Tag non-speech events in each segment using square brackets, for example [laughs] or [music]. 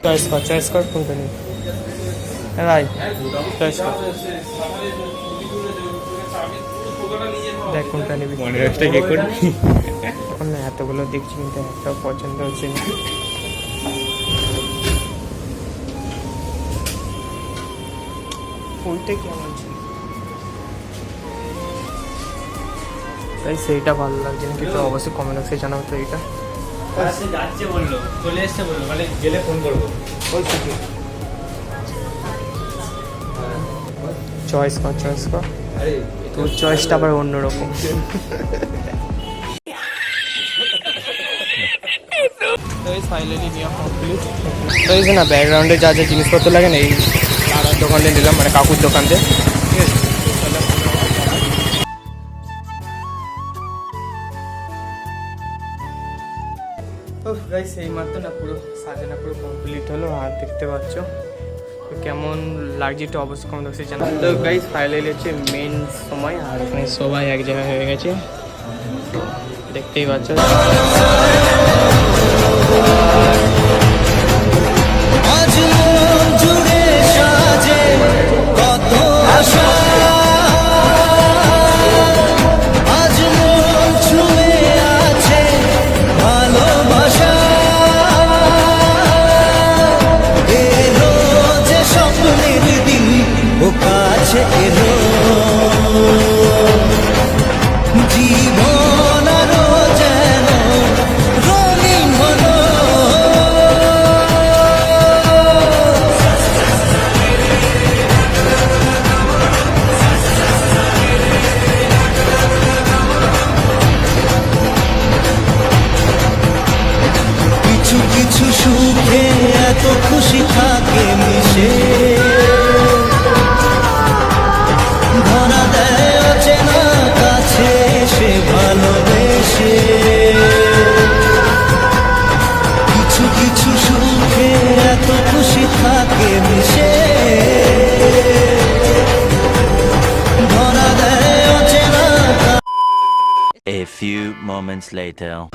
Choice কর choice কর কোনটা নিবি ভাই চয়েস কর দেখ কোনটা নিবি এখন এতগুলো দেখছি কিন্তু একটাও পছন্দ হচ্ছে না ওইটা কেমন ছিল তাই সেইটা ভালো লাগছে না কিন্তু অবশ্যই কমেন্ট বক্সে জানাব তো এইটা যাচ্ছে বলল। চলে এসছে বলল মানে গেলে ফোন করব। চয়েস কর চয়েস কর। তোর চয়েসটা আবার অন্যরকম। ফাইনালি তো এই যে না ব্যাকগ্রাউন্ডে যা যা জিনিসপত্র লাগে না এই দোকানে নিলাম মানে কাকুর দোকান থেকে গাইস এই মাত্র না পুরো সাজানো পুরো কমপ্লিট হলো, আর দেখতে পাচ্ছ কেমন লাগছে একটু অবশ্যই কমেন্ট বক্সে জানা তো গাইস ফাইনালি হচ্ছে মেন সময়, আর এখানে সবাই এক জায়গায় হয়ে গেছে। দেখতেই পাচ্ছ। আজ জুড়ে সাজে, কত আশা। Moments later.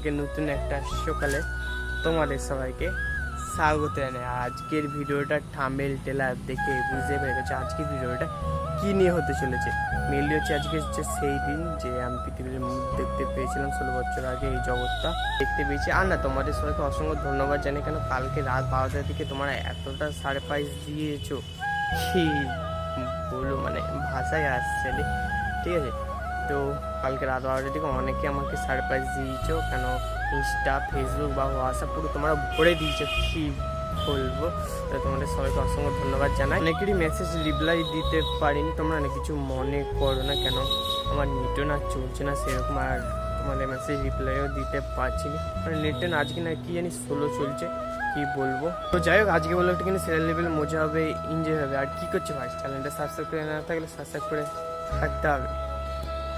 একটা নতুন একটা সকালে তোমাদের সবাইকে স্বাগত জানাই। আজকের ভিডিওটা থামেল টেলার দেখে বুঝতে গেছে আজকের ভিডিওটা কী নিয়ে হতে চলেছে। মেনলি হচ্ছে আজকে হচ্ছে সেই দিন যে আমি পৃথিবীর মুখ দেখতে পেয়েছিলাম ষোলো বছর আগে এই জগৎটা দেখতে পেয়েছি। আর না, তোমাদের সবাইকে অসংখ্য ধন্যবাদ জানি কেন কালকে রাত বারোটার দিকে তোমরা এতটা সারপ্রাইজ দিয়েছ। কি বলো মানে ভাষায় আসছে ঠিক আছে? তো কালকে রাত বারোটার দিকে অনেকে আমাকে সারপ্রাইজ দিয়েছ। কেন ইনস্টা ফেসবুক বা হোয়াটসঅ্যাপ পুরো তোমরা ভরে দিয়েছ, কি বলব? তো তোমাদের সবাইকে অসংখ্য ধন্যবাদ জানাই। অনেকেরই মেসেজ রিপ্লাই দিতে পারিনি। তোমরা না কিছু মনে করো না, কেন আমার নেটও না চলছে না সেরকম আর তোমাদের মেসেজ রিপ্লাইও দিতে পারছি না। মানে নেটে না আজকে না কি জানি স্লো চলছে, কি বলব? তো যাই হোক, আজকে বলল একটা কিন্তু সেরা লেভেল মজা হবে এনজয় হবে। আর কি করছে ভাই? চ্যানেলটা সাবস্ক্রাইব করে না থাকলে সাবস্ক্রাইব করে থাকতে হবে।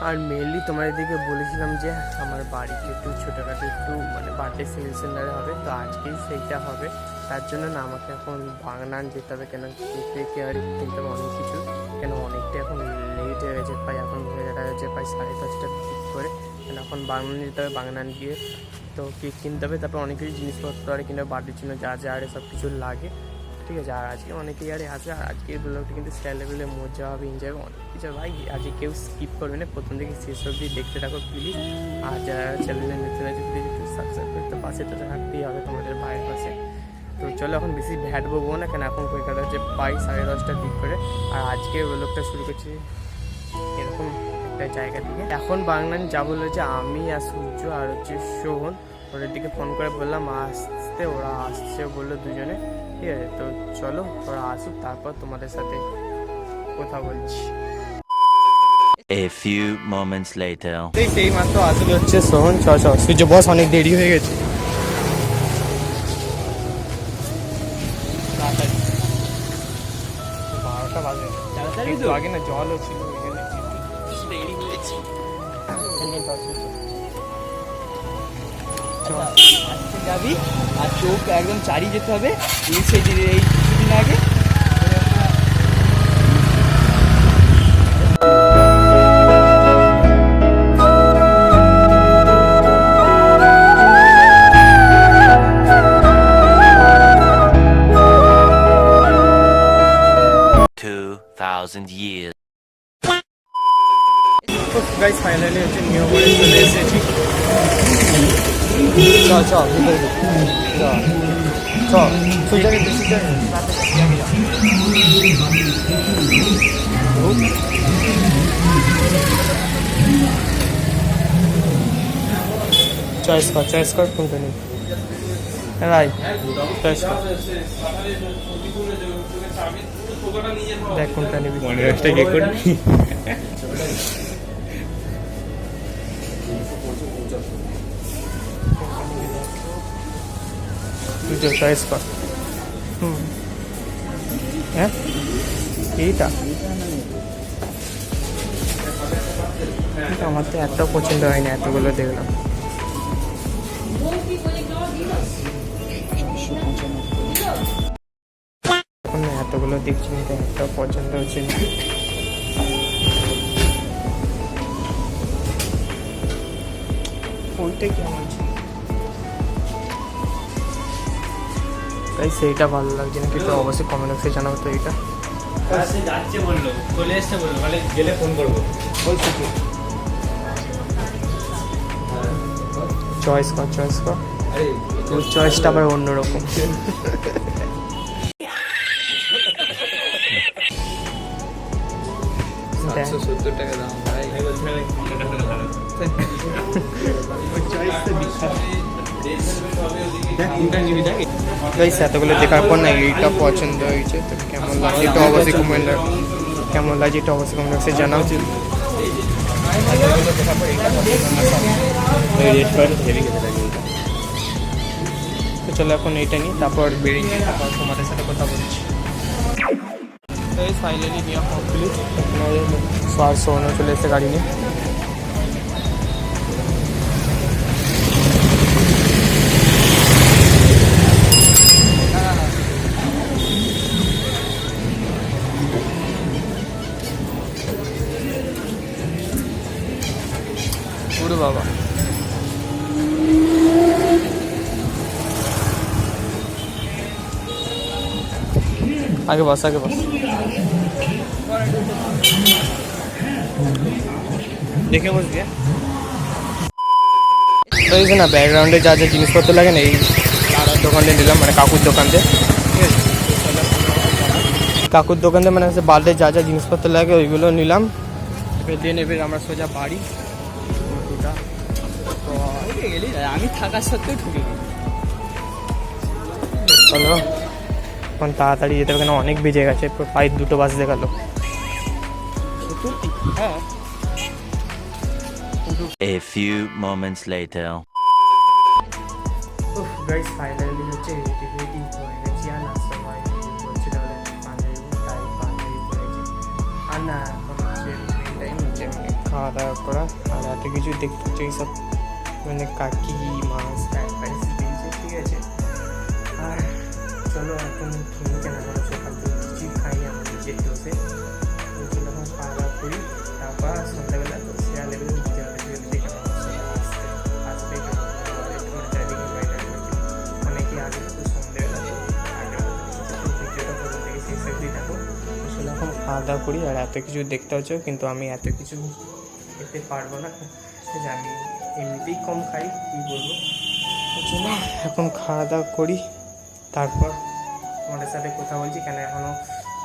আর মেনলি তোমাদের দিকে বলেছিলাম যে আমার বাড়িতে একটু ছোটোখাটো একটু মানে বার্থডে সেলিব্রেশনারে হবে, তো আজকেই সেইটা হবে। তার জন্য না আমাকে এখন বাগনান যেতে হবে, কেন কেক কেয়ার কিনতে হবে অনেক কিছু। কেন অনেকটা এখন লেট হয়ে গেছে, প্রায় এখন হয়ে গেছে প্রায় সাড়ে দশটা ঠিক করে। কেন এখন বাগনান যেতে হবে বাগনান গিয়ে তো কেক কিনতে হবে, তারপর অনেক কিছু জিনিসপত্র আর কিনতে হবে বার্থডের জন্য যা যা আরে সব কিছু লাগে। ঠিক আছে, আর আজকে অনেকেই আরে আছে, আর আজকে ব্লগটা কিন্তু স্টাইল লেভেলে মজা হবে এনজয় হবে, অনেক কিছু হবে। ভাই, আজকে কেউ স্কিপ করবে না। প্রথম থেকে শেষ অবধি দেখতে থাকো প্লিজ আর যারা চ্যানেলে নতুন আছে প্লিজ একটু সাবস্ক্রাইব করতে পাশে তো থাকতেই হবে তোমাদের ভাইয়ের পাশে। তো চলো, এখন বেশি ভ্যাট বলব না, কেন এখন কলকাতা হচ্ছে প্রায় সাড়ে দশটার দিক করে। আর আজকে ব্লগটা শুরু করছি এরকম একটা জায়গা থেকে। এখন বাংলান যা বলল যে আমি আর সূর্য আর হচ্ছে শোভন, ওদের দিকে ফোন করে বললাম, আসতে, ওরা আসছে বলল দুজনে। ঠিক আছে, তো চলো, ওরা আসুক, তারপর তোমাদের সাথে কথা বলছি। A few moments later. সেই মাত্র আসলে হচ্ছে সোহন ছ ছ সূর্য বস অনেক দেরি হয়ে গেছে। বারোটা বাজে। আগে না জলও ছিল আজকে যাবি আর চোখ একদম চারি যেতে হবে। এই সেই যে এই কিছুদিন আগে। Thousand years. গাইস ফাইনালি হচ্ছে নিয়ম করে চলে এসেছি চ চ ভিতরে ঢুক। চ চ সুইজাকে সুইজাকে চয়েস কর চয়েস কর কোনটা নিবি রাই চয়েস কর দেখ কোনটা নিবি। তুই তো চয়েস কর। হুম। হ্যাঁ? এইটা। আমার তো এত পছন্দ হয়নি এতগুলো দেখলাম। দেখছি না একটা পছন্দ হচ্ছে না। ওইটা কেমন আছে তাই সেইটা ভালো লাগছে না কিন্তু অবশ্যই কমেন্ট বক্সে জানাব তো এইটা। সে যাচ্ছে বলল চলে এসছে বলল মানে গেলে ফোন করব। বলছি কি? চয়েস কর চয়েস কর। তোর চয়েসটা আবার অন্যরকম। [laughs] এতগুলো দেখার পর না এইটা পছন্দ হয়েছে তো কেমন লাগছে? এটা অবশ্যই কমেন্ট কেমন লাগছে এটা অবশ্যই কমেন্ট বক্সে জানাও। তো চলো এখন এইটা নিই তারপর বেরিয়ে তারপর তোমাদের সাথে কথা বলছি। ফাইনালি নেওয়া কমপ্লিট সোনো চলে এসেছে গাড়ি নিয়ে। ওরে বাবা। আগে বস আগে বস। দেখে হ্যাঁ? তো এই যে না ব্যাকগ্রাউন্ডে যা যা জিনিসপত্র লাগে না, এই দোকান নিলাম মানে কাকুর দোকান থেকে ঠিক আছে? কাকুর দোকান থেকে মানে বার্থডে যা যা জিনিসপত্র লাগে ওইগুলো নিলাম। দিয়ে নেবে আমরা সোজা বাড়ি। ঠকে গেলি আমি থাকা সত্ত্বেও ঠকে গেলি। চলো এখন তাড়াতাড়ি যেতে হবে কেন অনেক বেজে গেছে প্রায় দুটো বাস দেখাল হ্যাঁ A few moments later. Guys finally হচ্ছে রেডি রেডি হয়ে গেছি আর না সবাই বলছিল পাঞ্জাবি তাই পাঞ্জাবি পরেছি আর না এখন হচ্ছে টাইম হচ্ছে খাওয়া দাওয়া করা আর এত কিছু দেখতে হচ্ছে এইসব মানে কাকি, মাছ রাইস দিয়েছে ঠিক আছে? আর চলো এখন খেয়ে কেন সকাল থেকে খাই আমার নিজের দোষে চলো এখন খাওয়া দাওয়া করি। তারপর সন্ধ্যাবেলা তো শেয়ার লেগে দিতে হবে যে কেমন আসতে আসবে চারিদিকে এখন খাওয়া দাওয়া করি, আর এত কিছু দেখতে হচ্ছে কিন্তু আমি এত কিছু খেতে পারব না। আমি এমনিতেই কম খাই, কী বলব? চলো, এখন খাওয়া দাওয়া করি, তারপর তোমাদের সাথে কথা বলছি, কেন এখনও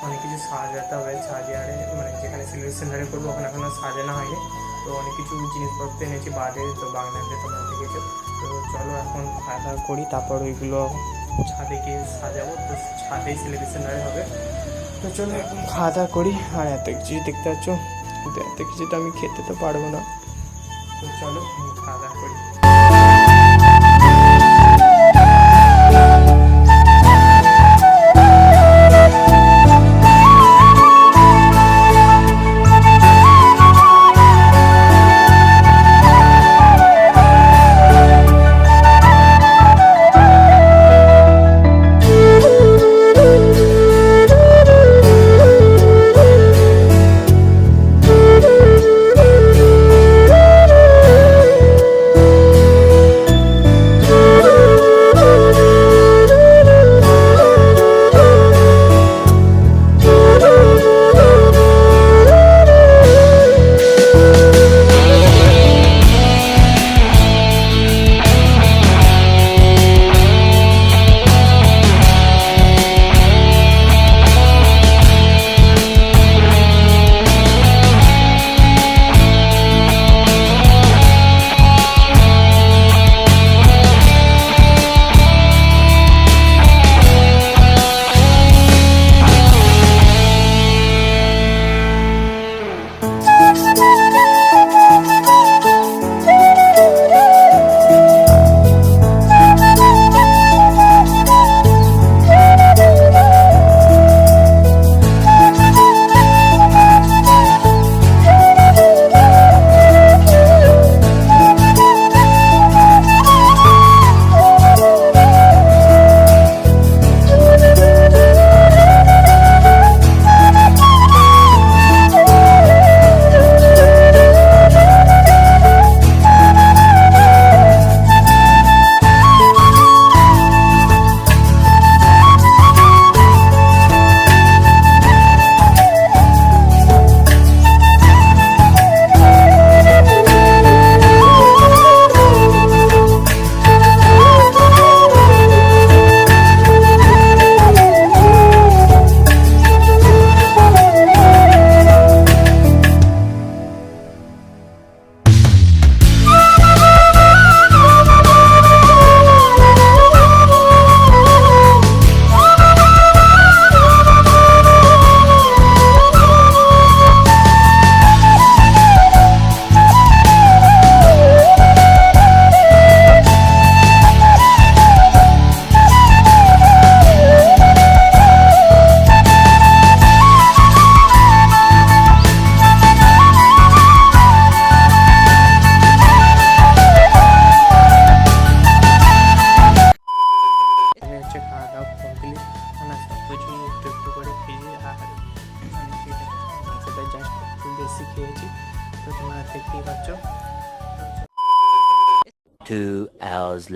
অনেক কিছু সাজাতে হবে সাজিয়ে মানে যেখানে সিলেকশন করব, ওখানে এখনও সাজানো হয়নি। তো অনেক কিছু জিনিসপত্র এনেছি, বাদে তো বাগনাতে তোমরা দেখেছ তো চলো এখন খাওয়া দাওয়া করি, তারপর ওইগুলো ছাদে গিয়ে সাজাবো, তো ছাদেই সেলিব্রেশন হবে। তো চলো এখন খাওয়া দাওয়া করি, আর এত কিছু দেখতে পাচ্ছ, এত কিছু তো আমি খেতে তো পারব না। তো চলো খাওয়া দাওয়া করি।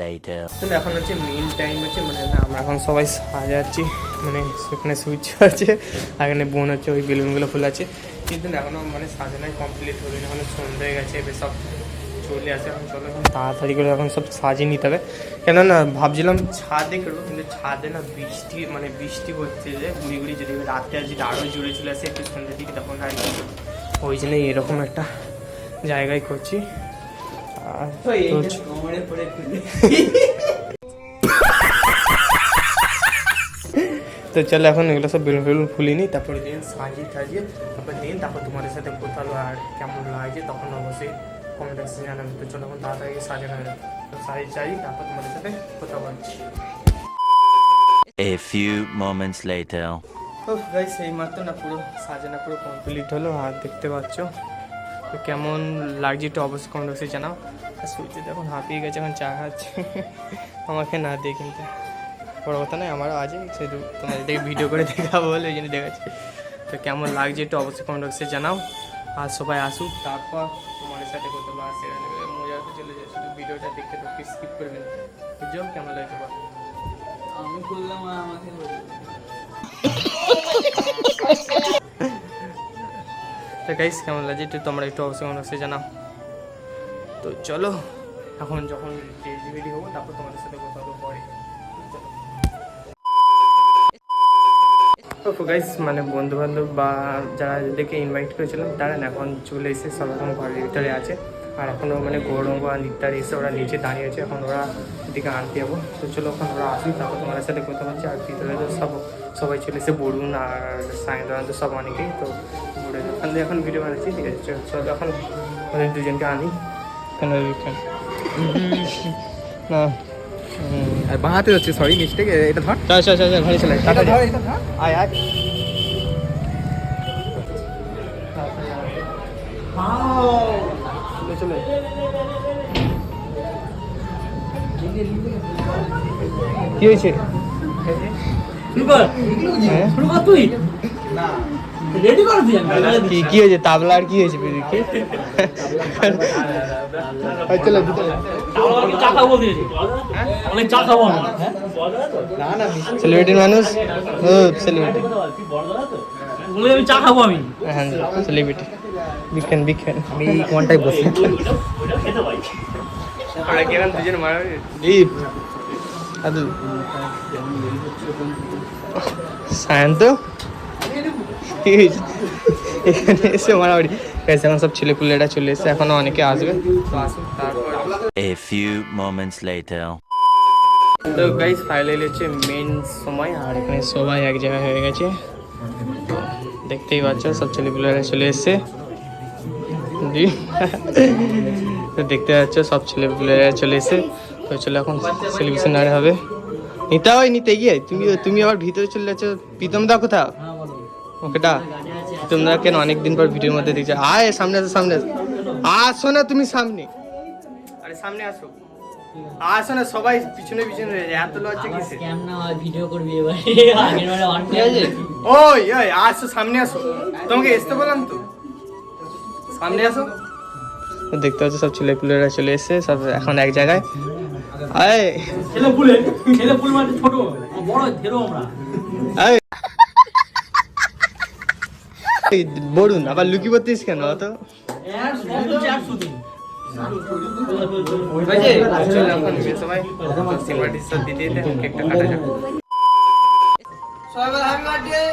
Later. এখন হচ্ছে মিল টাইম হচ্ছে মানে আমরা এখন সবাই সাজাচ্ছি মানে সেখানে সুইচ আছে এখানে বোন হচ্ছে, ওই বেলুনগুলো ফুলাচ্ছে কিন্তু এখনও মানে সাজানোই কমপ্লিট হলো না, এখন সন্ধ্যা হয়ে গেছে, এবার সব চলে আসে, এখন চলো এখন তাড়াতাড়ি করে এখন সব সাজিয়ে নিতে হবে। কেননা ভাবছিলাম ছাদে করব কিন্তু ছাদে না বৃষ্টি মানে বৃষ্টি হচ্ছে যে গুড়ি গুড়ি যদি রাতে আর যদি আরও জোরে চলে আসে, একটু সন্ধ্যের দিকে, তখন আর ওই জন্যই এরকম একটা জায়গায় করছি। তো চলো এখন এগুলো সব বেলুন ফেলুন ফুলিনি তারপরে দিন সাজিয়ে সাজিয়ে তারপর দিন তারপর তোমাদের সাথে কোথাও আর কেমন লাগছে তখন অবশ্যই কমেন্ট সেকশনে জানাবে তো চলো এখন তাড়াতাড়ি সাজানো হয়ে সাজিয়ে সাজিয়ে তারপর তোমাদের সাথে কথা বলছি A few moments later. তো গাইস এই মাত্র না পুরো সাজানো পুরো কমপ্লিট হলো আর দেখতে পাচ্ছ তো কেমন লাগছে একটু অবশ্যই কমেন্ট বক্সে জানাও আর সূর্য এখন হাঁপিয়ে গেছে এখন চা খাচ্ছে আমাকে না দিয়ে কিন্তু বড় কথা নয় আমারও আছে সেটু তোমাদের দেখে ভিডিও করে দেখাবো বলে ওই জন্য দেখাচ্ছি তো কেমন লাগছে একটু অবশ্যই কমেন্ট বক্সে জানাও আর সবাই আসুক তারপর তোমাদের সাথে কোথাও আসে মজা তো চলে যায় শুধু ভিডিওটা দেখতে তো স্কিপ করবেন বুঝছ কেমন লাগছে বল আমি করলাম আর আমাকে তো গাইস কেমন লাগছে? একটু তোমরা একটু অবশ্যই অবশ্যই জানাও। তো চলো, এখন যখন রেডি হব, তারপর তোমাদের সাথে কথা হলো পরে। তো গাইস মানে বন্ধু বান্ধব বা যারা যাদেরকে ইনভাইট করেছিলাম, তারা এখন চলে এসে সব এখন ঘরের ভিতরে আছে। আর এখনও মানে গৌরঙ্গ আর নিত্যার এসে ওরা নিচে দাঁড়িয়ে আছে, এখন ওরা দিকে আনতে যাব তো চলো, এখন ওরা আসুক, তারপর তোমাদের সাথে কথা বলছি। আর ভিতরে তো সব, সবাই চলে এসে বরুণ আর সায়ন্তন তো সব অনেকেই, তো ওখান থেকে এখন ভিডিও বানাচ্ছি ঠিক আছে? চলো এখন ওদের দুজনকে আনি। কেন না। আর বাঁহাতে হচ্ছে সরি মিস্টেক এটা ধর। চল চল চল চল, ঘরে চলে টাটা ধর এটা ধর। আয় আয়। চলে কি হয়েছে? শুরু কর হ্যাঁ? শুরু কর তুই? না। রেডি কর তুই কি কি হয়েছে? তাবলা আর কি হয়েছে বিরিকে চলো চা খাব অনেক চা খাব আমি না না সেলিব্রিটি মানুষ? ও সেলিব্রিটি বলে আমি চা খাব আমি হ্যাঁ সেলিব্রিটি বিখ্যান বিখ্যান আমি কোনটাই বসি আমরা গেলাম দুজন মারা দীপ। আদু সায়ন্ত? হয়েছে? এখানে এসে মারামারি গেছে এখন সব ছেলে পুলেরা চলে এসে এখনও অনেকে আসবে A few moments later. তো গাইস ফাইনালি হচ্ছে মেন সময় আর এখানে সবাই এক জায়গায় হয়ে গেছে। দেখতেই পাচ্ছ সব ছেলেপুলেরা চলে এসছে। জি [laughs] তো দেখতে পাচ্ছ সব ছেলেপুলেরা চলে এসে তো চলো এখন সেলিব্রেশন আর হবে। নিতা ওই নিতে গিয়ে। তুমি তুমি আবার ভিতরে চলে যাচ্ছ। প্রীতম দা কোথাও? ওকেটা তোমরা কেন অনেকদিন পর ভিডিওর মধ্যে দেখছ? আয় সামনে আসো সামনে আসো। আসো না তুমি সামনে। আরে সামনে আসো। আসো না সবাই পিছনে পিছনে হয়ে যায় এত লজ্জা কিসে স্ক্যাম না হয় ভিডিও করবি এবার। আগের বারে অন ঠিক আছে। ওই ওই আসো সামনে আসো। তোমাকে আসতে বললাম তো। সামনে আসো। দেখতে পাচ্ছ সব ছেলে পুলেরা চলে এসেছে সব এখন এক জায়গায়। আয়। ছেলে পুলে ছেলে পুল মানে ছোট। বড় ধেরো আমরা। বলুন আবার লুকি পড়তিস কেন অত? চলো এখন মেয়ে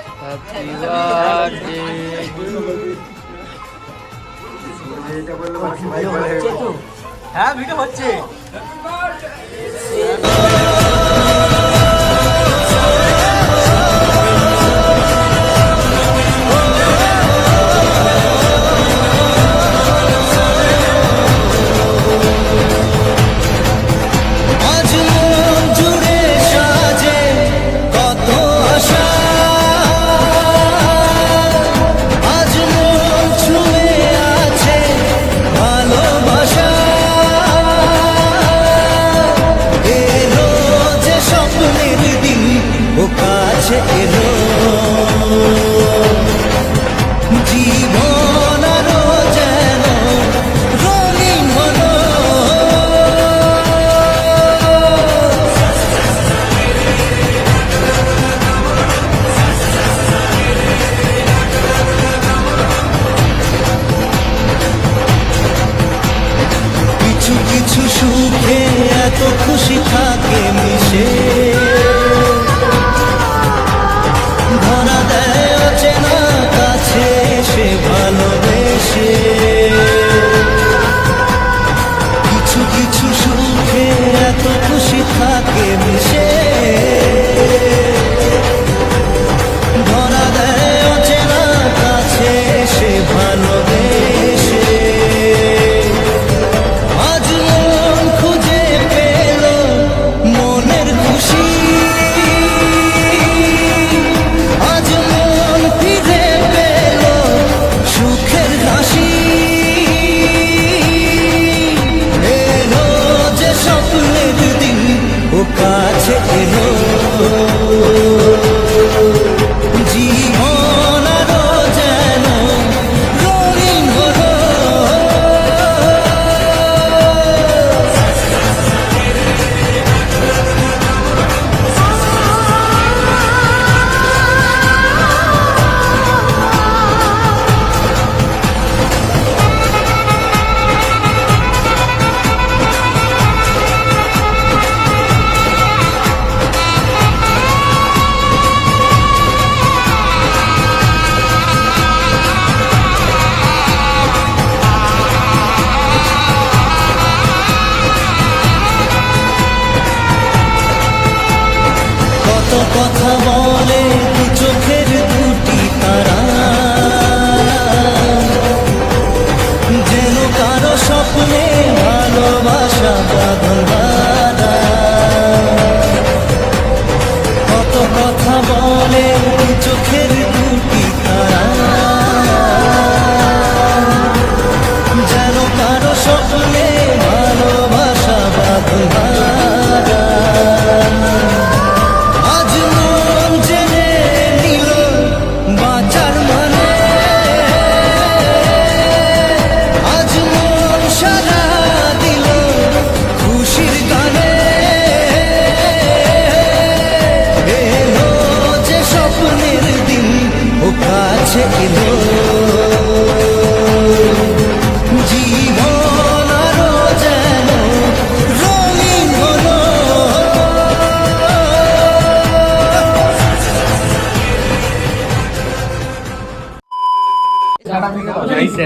এত খুশি থাকে।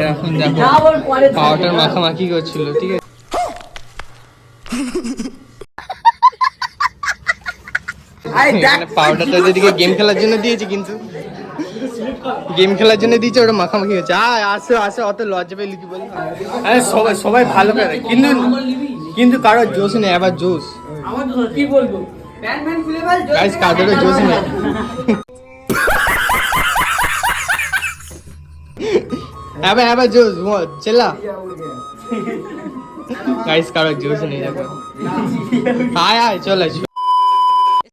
এখন দেখো মাখামাখি করছিল ঠিক আছে পাউডারটা এদিকে গেম খেলার জন্য দিয়েছি কিন্তু গেম খেলার জন্য দিয়েছে ওটা মাখামাখি হচ্ছে আয় আসো আসো অত লজ্জা পেয়ে লিখি বলি আরে সবাই সবাই ভালো করে কিন্তু কিন্তু কারোর জোশ নেই আবার জোশ কি বলব গাইস কারোর জোশ নেই। আবার আবার জোশ বল চেলা গাইস কারোর জোশ নেই দেখো আয় আয় চল আয়